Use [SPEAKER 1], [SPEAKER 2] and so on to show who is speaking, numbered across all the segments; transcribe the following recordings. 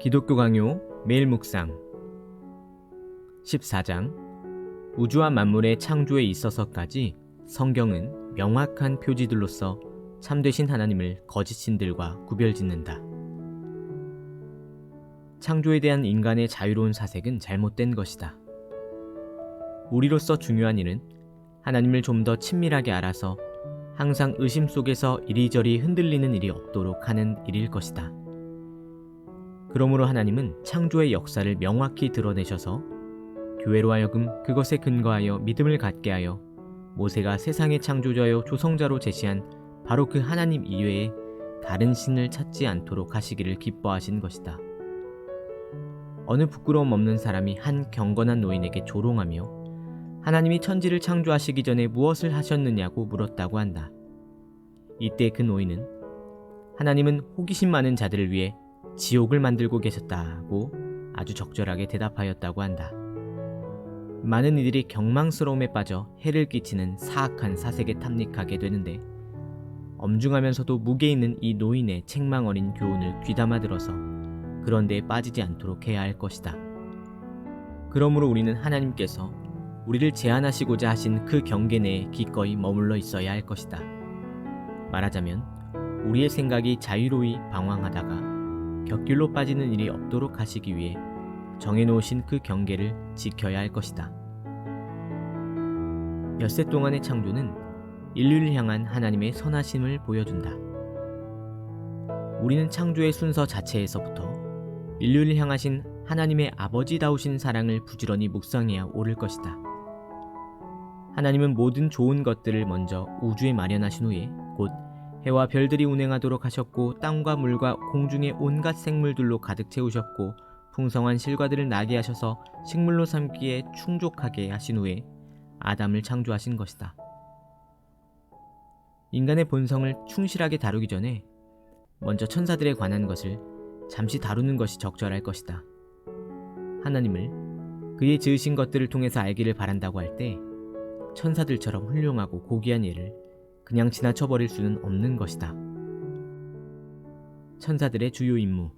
[SPEAKER 1] 기독교 강요 매일 묵상 14장 우주와 만물의 창조에 있어서까지 성경은 명확한 표지들로서 참되신 하나님을 거짓신들과 구별짓는다. 창조에 대한 인간의 자유로운 사색은 잘못된 것이다. 우리로서 중요한 일은 하나님을 좀 더 친밀하게 알아서 항상 의심 속에서 이리저리 흔들리는 일이 없도록 하는 일일 것이다. 그러므로 하나님은 창조의 역사를 명확히 드러내셔서 교회로 하여금 그것에 근거하여 믿음을 갖게 하여 모세가 세상의 창조자여 조성자로 제시한 바로 그 하나님 이외에 다른 신을 찾지 않도록 하시기를 기뻐하신 것이다. 어느 부끄러움 없는 사람이 한 경건한 노인에게 조롱하며 하나님이 천지를 창조하시기 전에 무엇을 하셨느냐고 물었다고 한다. 이때 그 노인은 하나님은 호기심 많은 자들을 위해 지옥을 만들고 계셨다고 아주 적절하게 대답하였다고 한다. 많은 이들이 경망스러움에 빠져 해를 끼치는 사악한 사색에 탐닉하게 되는데 엄중하면서도 무게 있는 이 노인의 책망 어린 교훈을 귀담아 들어서 그런 데에 빠지지 않도록 해야 할 것이다. 그러므로 우리는 하나님께서 우리를 제한하시고자 하신 그 경계 내에 기꺼이 머물러 있어야 할 것이다. 말하자면 우리의 생각이 자유로이 방황하다가 곁길로 빠지는 일이 없도록 하시기 위해 정해놓으신 그 경계를 지켜야 할 것이다. 엿새 동안의 창조는 인류를 향한 하나님의 선하심을 보여준다. 우리는 창조의 순서 자체에서부터 인류를 향하신 하나님의 아버지다우신 사랑을 부지런히 묵상해야 옳을 것이다. 하나님은 모든 좋은 것들을 먼저 우주에 마련하신 후에 곧 해와 별들이 운행하도록 하셨고 땅과 물과 공중의 온갖 생물들로 가득 채우셨고 풍성한 실과들을 나게 하셔서 식물로 삼기에 충족하게 하신 후에 아담을 창조하신 것이다. 인간의 본성을 충실하게 다루기 전에 먼저 천사들에 관한 것을 잠시 다루는 것이 적절할 것이다. 하나님을 그의 지으신 것들을 통해서 알기를 바란다고 할 때 천사들처럼 훌륭하고 고귀한 예를 그냥 지나쳐버릴 수는 없는 것이다. 천사들의 주요 임무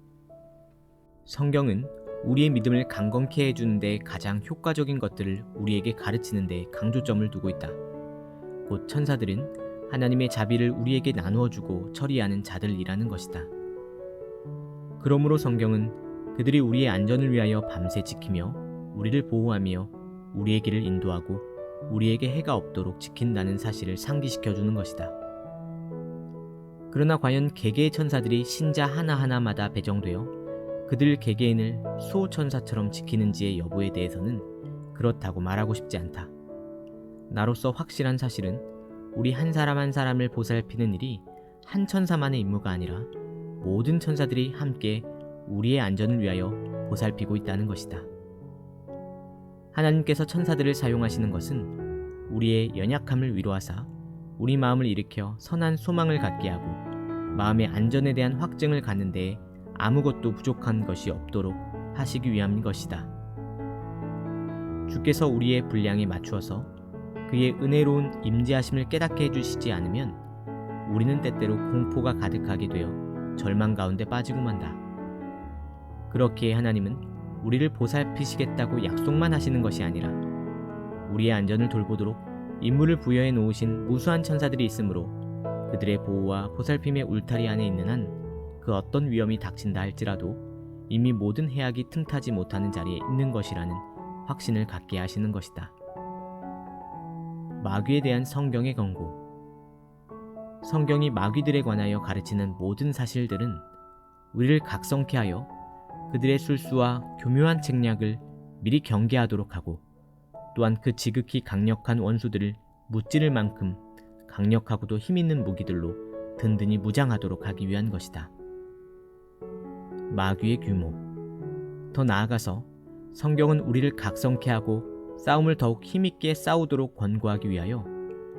[SPEAKER 1] 성경은 우리의 믿음을 강건케 해주는데 가장 효과적인 것들을 우리에게 가르치는 데 강조점을 두고 있다. 곧 천사들은 하나님의 자비를 우리에게 나누어 주고 처리하는 자들이라는 것이다. 그러므로 성경은 그들이 우리의 안전을 위하여 밤새 지키며 우리를 보호하며 우리의 길을 인도하고 우리에게 해가 없도록 지킨다는 사실을 상기시켜 주는 것이다. 그러나 과연 개개의 천사들이 신자 하나하나마다 배정되어 그들 개개인을 수호 천사처럼 지키는지의 여부에 대해서는 그렇다고 말하고 싶지 않다. 나로서 확실한 사실은 우리 한 사람 한 사람을 보살피는 일이 한 천사만의 임무가 아니라 모든 천사들이 함께 우리의 안전을 위하여 보살피고 있다는 것이다. 하나님께서 천사들을 사용하시는 것은 우리의 연약함을 위로하사 우리 마음을 일으켜 선한 소망을 갖게 하고 마음의 안전에 대한 확증을 갖는 데에 아무것도 부족한 것이 없도록 하시기 위함인 것이다. 주께서 우리의 분량에 맞추어서 그의 은혜로운 임재하심을 깨닫게 해주시지 않으면 우리는 때때로 공포가 가득하게 되어 절망 가운데 빠지고 만다. 그렇기에 하나님은 우리를 보살피시겠다고 약속만 하시는 것이 아니라 우리의 안전을 돌보도록 임무를 부여해 놓으신 무수한 천사들이 있으므로 그들의 보호와 보살핌의 울타리 안에 있는 한 그 어떤 위험이 닥친다 할지라도 이미 모든 해악이 틈타지 못하는 자리에 있는 것이라는 확신을 갖게 하시는 것이다. 마귀에 대한 성경의 경고 성경이 마귀들에 관하여 가르치는 모든 사실들은 우리를 각성케 하여 그들의 술수와 교묘한 책략을 미리 경계하도록 하고 또한 그 지극히 강력한 원수들을 무찌를 만큼 강력하고도 힘있는 무기들로 든든히 무장하도록 하기 위한 것이다. 마귀의 규모. 더 나아가서 성경은 우리를 각성케 하고 싸움을 더욱 힘있게 싸우도록 권고하기 위하여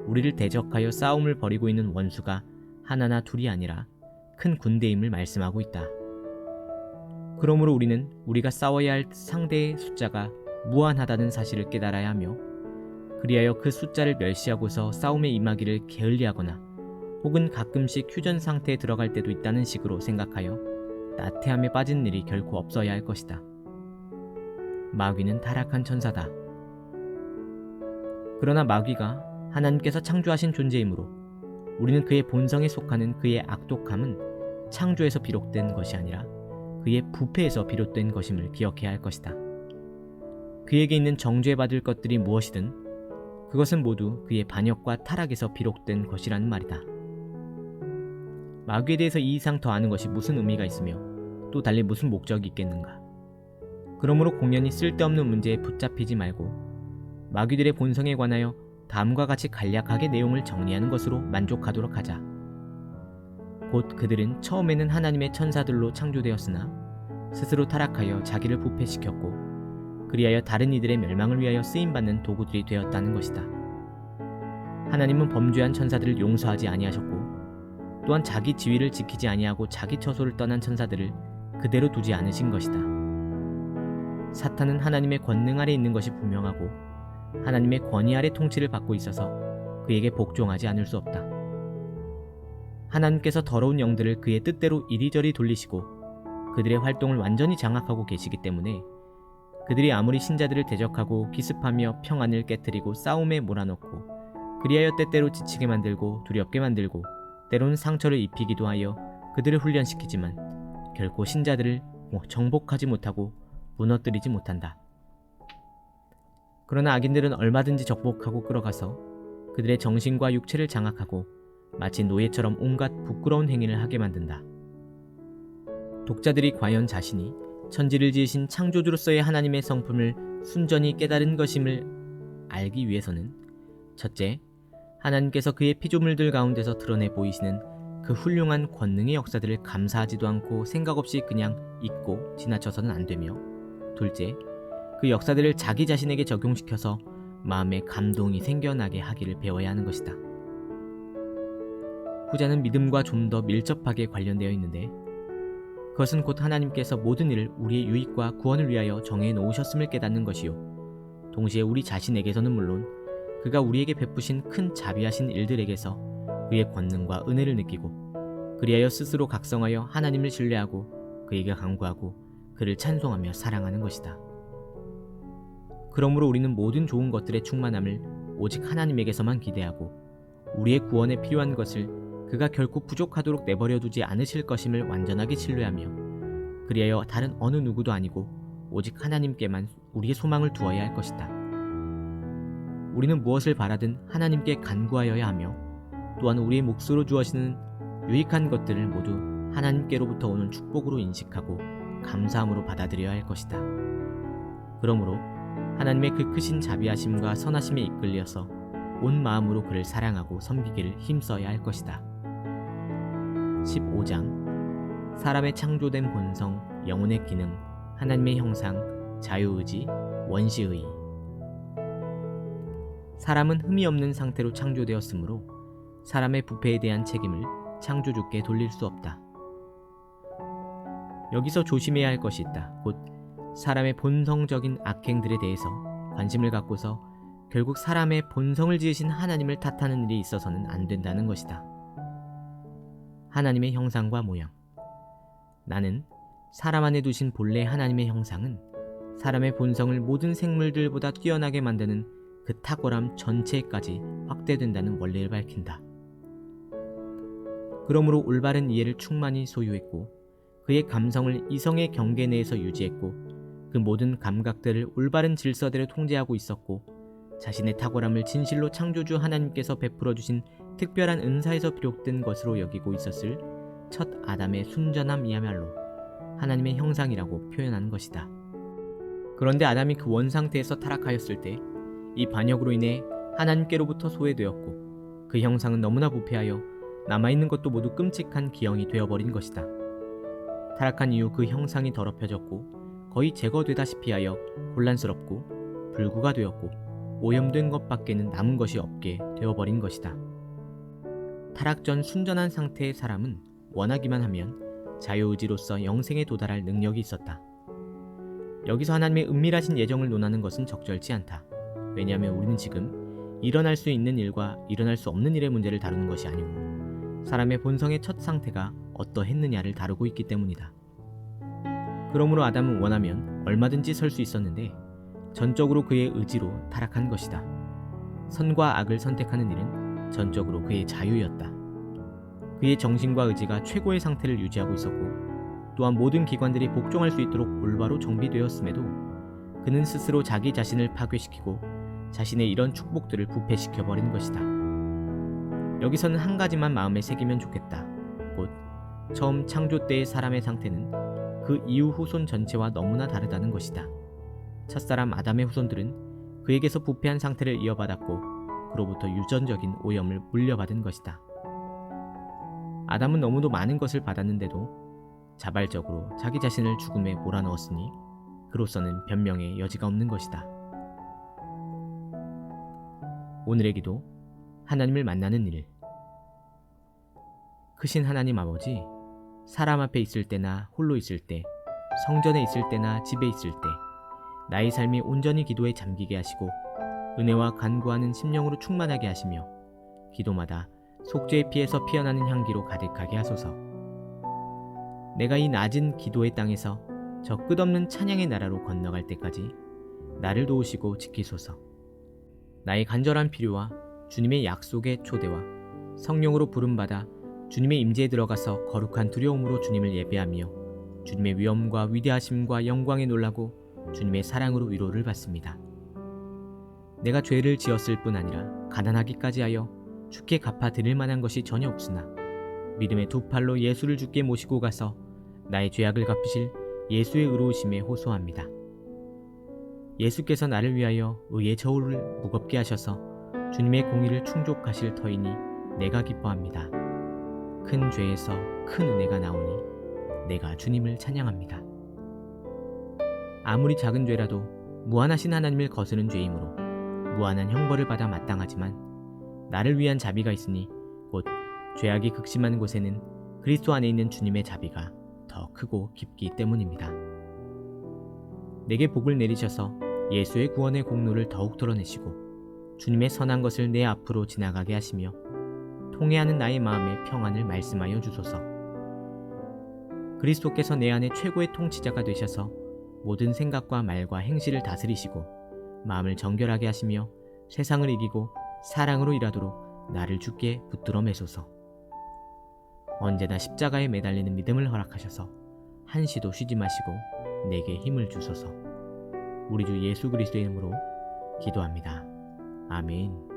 [SPEAKER 1] 우리를 대적하여 싸움을 벌이고 있는 원수가 하나나 둘이 아니라 큰 군대임을 말씀하고 있다. 그러므로 우리는 우리가 싸워야 할 상대의 숫자가 무한하다는 사실을 깨달아야 하며 그리하여 그 숫자를 멸시하고서 싸움에 임하기를 게을리하거나 혹은 가끔씩 휴전 상태에 들어갈 때도 있다는 식으로 생각하여 나태함에 빠진 일이 결코 없어야 할 것이다. 마귀는 타락한 천사다. 그러나 마귀가 하나님께서 창조하신 존재이므로 우리는 그의 본성에 속하는 그의 악독함은 창조에서 비롯된 것이 아니라 그의 부패에서 비롯된 것임을 기억해야 할 것이다. 그에게 있는 정죄받을 것들이 무엇이든 그것은 모두 그의 반역과 타락에서 비롯된 것이라는 말이다. 마귀에 대해서 이 이상 더 아는 것이 무슨 의미가 있으며 또 달리 무슨 목적이 있겠는가? 그러므로 공연히 쓸데없는 문제에 붙잡히지 말고 마귀들의 본성에 관하여 다음과 같이 간략하게 내용을 정리하는 것으로 만족하도록 하자. 곧 그들은 처음에는 하나님의 천사들로 창조되었으나 스스로 타락하여 자기를 부패시켰고 그리하여 다른 이들의 멸망을 위하여 쓰임받는 도구들이 되었다는 것이다. 하나님은 범죄한 천사들을 용서하지 아니하셨고 또한 자기 지위를 지키지 아니하고 자기 처소를 떠난 천사들을 그대로 두지 않으신 것이다. 사탄은 하나님의 권능 아래 있는 것이 분명하고 하나님의 권위 아래 통치를 받고 있어서 그에게 복종하지 않을 수 없다. 하나님께서 더러운 영들을 그의 뜻대로 이리저리 돌리시고 그들의 활동을 완전히 장악하고 계시기 때문에 그들이 아무리 신자들을 대적하고 기습하며 평안을 깨뜨리고 싸움에 몰아넣고 그리하여 때때로 지치게 만들고 두렵게 만들고 때로는 상처를 입히기도 하여 그들을 훈련시키지만 결코 신자들을 정복하지 못하고 무너뜨리지 못한다. 그러나 악인들은 얼마든지 적복하고 끌어가서 그들의 정신과 육체를 장악하고 마치 노예처럼 온갖 부끄러운 행위를 하게 만든다. 독자들이 과연 자신이 천지를 지으신 창조주로서의 하나님의 성품을 순전히 깨달은 것임을 알기 위해서는 첫째, 하나님께서 그의 피조물들 가운데서 드러내 보이시는 그 훌륭한 권능의 역사들을 감사하지도 않고 생각 없이 그냥 잊고 지나쳐서는 안 되며 둘째, 그 역사들을 자기 자신에게 적용시켜서 마음에 감동이 생겨나게 하기를 배워야 하는 것이다. 후자는 믿음과 좀 더 밀접하게 관련되어 있는데 그것은 곧 하나님께서 모든 일을 우리의 유익과 구원을 위하여 정해 놓으셨음을 깨닫는 것이요. 동시에 우리 자신에게서는 물론 그가 우리에게 베푸신 큰 자비하신 일들에게서 그의 권능과 은혜를 느끼고 그리하여 스스로 각성하여 하나님을 신뢰하고 그에게 간구하고 그를 찬송하며 사랑하는 것이다. 그러므로 우리는 모든 좋은 것들의 충만함을 오직 하나님에게서만 기대하고 우리의 구원에 필요한 것을 그가 결코 부족하도록 내버려 두지 않으실 것임을 완전하게 신뢰하며 그리하여 다른 어느 누구도 아니고 오직 하나님께만 우리의 소망을 두어야 할 것이다. 우리는 무엇을 바라든 하나님께 간구하여야 하며 또한 우리의 몫으로 주어지는 유익한 것들을 모두 하나님께로부터 오는 축복으로 인식하고 감사함으로 받아들여야 할 것이다. 그러므로 하나님의 그 크신 자비하심과 선하심에 이끌려서 온 마음으로 그를 사랑하고 섬기기를 힘써야 할 것이다. 15장 사람의 창조된 본성, 영혼의 기능, 하나님의 형상, 자유의지, 원시의 사람은 흠이 없는 상태로 창조되었으므로 사람의 부패에 대한 책임을 창조주께 돌릴 수 없다. 여기서 조심해야 할 것이 있다. 곧 사람의 본성적인 악행들에 대해서 관심을 갖고서 결국 사람의 본성을 지으신 하나님을 탓하는 일이 있어서는 안 된다는 것이다. 하나님의 형상과 모양. 나는 사람 안에 두신 본래 하나님의 형상은 사람의 본성을 모든 생물들보다 뛰어나게 만드는 그 탁월함 전체까지 확대된다는 원리를 밝힌다. 그러므로 올바른 이해를 충만히 소유했고 그의 감성을 이성의 경계 내에서 유지했고 그 모든 감각들을 올바른 질서대로 통제하고 있었고 자신의 탁월함을 진실로 창조주 하나님께서 베풀어 주신 특별한 은사에서 비롯된 것으로 여기고 있었을 첫 아담의 순전함이야말로 하나님의 형상이라고 표현하는 것이다. 그런데 아담이 그 원 상태에서 타락하였을 때 이 반역으로 인해 하나님께로부터 소외되었고 그 형상은 너무나 부패하여 남아있는 것도 모두 끔찍한 기형이 되어버린 것이다. 타락한 이후 그 형상이 더럽혀졌고 거의 제거되다시피 하여 혼란스럽고 불구가 되었고 오염된 것밖에는 남은 것이 없게 되어버린 것이다. 타락 전 순전한 상태의 사람은 원하기만 하면 자유의지로서 영생에 도달할 능력이 있었다. 여기서 하나님의 은밀하신 예정을 논하는 것은 적절치 않다. 왜냐하면 우리는 지금 일어날 수 있는 일과 일어날 수 없는 일의 문제를 다루는 것이 아니고 사람의 본성의 첫 상태가 어떠했느냐를 다루고 있기 때문이다. 그러므로 아담은 원하면 얼마든지 설 수 있었는데 전적으로 그의 의지로 타락한 것이다. 선과 악을 선택하는 일은 전적으로 그의 자유였다. 그의 정신과 의지가 최고의 상태를 유지하고 있었고 또한 모든 기관들이 복종할 수 있도록 올바로 정비되었음에도 그는 스스로 자기 자신을 파괴시키고 자신의 이런 축복들을 부패시켜 버린 것이다. 여기서는 한 가지만 마음에 새기면 좋겠다. 곧 처음 창조 때의 사람의 상태는 그 이후 후손 전체와 너무나 다르다는 것이다. 첫사람 아담의 후손들은 그에게서 부패한 상태를 이어받았고 그로부터 유전적인 오염을 물려받은 것이다. 아담은 너무도 많은 것을 받았는데도 자발적으로 자기 자신을 죽음에 몰아넣었으니 그로서는 변명의 여지가 없는 것이다. 오늘의 기도 하나님을 만나는 일 크신 하나님 아버지 사람 앞에 있을 때나 홀로 있을 때 성전에 있을 때나 집에 있을 때 나의 삶이 온전히 기도에 잠기게 하시고 은혜와 간구하는 심령으로 충만하게 하시며 기도마다 속죄의 피에서 피어나는 향기로 가득하게 하소서. 내가 이 낮은 기도의 땅에서 저 끝없는 찬양의 나라로 건너갈 때까지 나를 도우시고 지키소서. 나의 간절한 필요와 주님의 약속의 초대와 성령으로 부름받아 주님의 임재에 들어가서 거룩한 두려움으로 주님을 예배하며 주님의 위엄과 위대하심과 영광에 놀라고 주님의 사랑으로 위로를 받습니다. 내가 죄를 지었을 뿐 아니라 가난하기까지 하여 주께 갚아 드릴 만한 것이 전혀 없으나 믿음의 두 팔로 예수를 주께 모시고 가서 나의 죄악을 갚으실 예수의 의로우심에 호소합니다. 예수께서 나를 위하여 의의 저울을 무겁게 하셔서 주님의 공의를 충족하실 터이니 내가 기뻐합니다. 큰 죄에서 큰 은혜가 나오니 내가 주님을 찬양합니다. 아무리 작은 죄라도 무한하신 하나님을 거스른 죄이므로 무한한 형벌을 받아 마땅하지만 나를 위한 자비가 있으니 곧 죄악이 극심한 곳에는 그리스도 안에 있는 주님의 자비가 더 크고 깊기 때문입니다. 내게 복을 내리셔서 예수의 구원의 공로를 더욱 드러내시고 주님의 선한 것을 내 앞으로 지나가게 하시며 통해하는 나의 마음에 평안을 말씀하여 주소서. 그리스도께서 내 안에 최고의 통치자가 되셔서 모든 생각과 말과 행실을 다스리시고 마음을 정결하게 하시며 세상을 이기고 사랑으로 일하도록 나를 주께 붙들어 매소서. 언제나 십자가에 매달리는 믿음을 허락하셔서 한시도 쉬지 마시고 내게 힘을 주소서. 우리 주 예수 그리스도의 이름으로 기도합니다. 아멘.